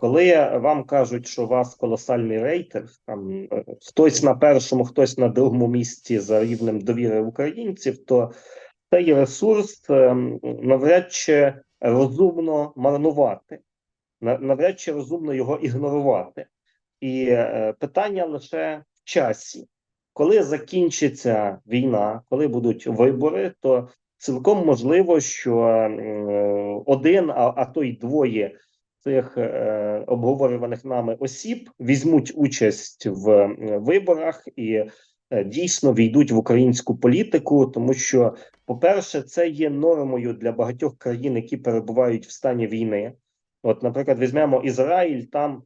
Коли вам кажуть, що у вас колосальний рейтинг, там е, хтось на першому, хтось на другому місці за рівнем довіри українців, то цей ресурс е, навряд чи розумно марнувати, навряд чи розумно його ігнорувати. І е, питання лише в часі. Коли закінчиться війна, коли будуть вибори, то цілком можливо, що один, а, а то й двоє цих е, обговорюваних нами осіб візьмуть участь в е, виборах і е, дійсно війдуть в українську політику, тому що, по-перше, це є нормою для багатьох країн, які перебувають в стані війни. От, наприклад, візьмемо Ізраїль, там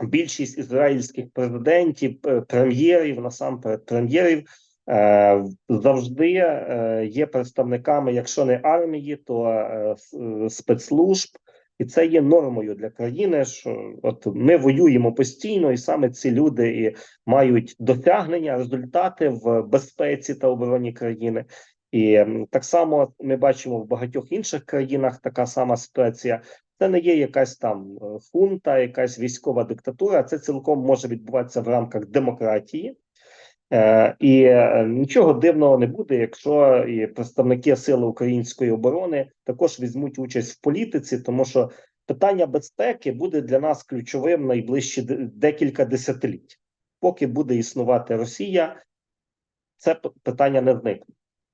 більшість ізраїльських президентів, е, прем'єрів, насамперед прем'єрів, е, завжди є представниками, якщо не армії, то спецслужб. І це є нормою для країни. Що от ми воюємо постійно, і саме ці люди і мають досягнення, результати в безпеці та обороні країни. І так само ми бачимо в багатьох інших країнах така сама ситуація. Це не є якась там е, хунта, якась військова диктатура. Це цілком може відбуватися в рамках демократії. Е, і е, нічого дивного не буде, якщо і представники сили української оборони також візьмуть участь в політиці, тому що питання безпеки буде для нас ключовим найближчі декілька десятиліть. Поки буде існувати Росія, це питання не зникне.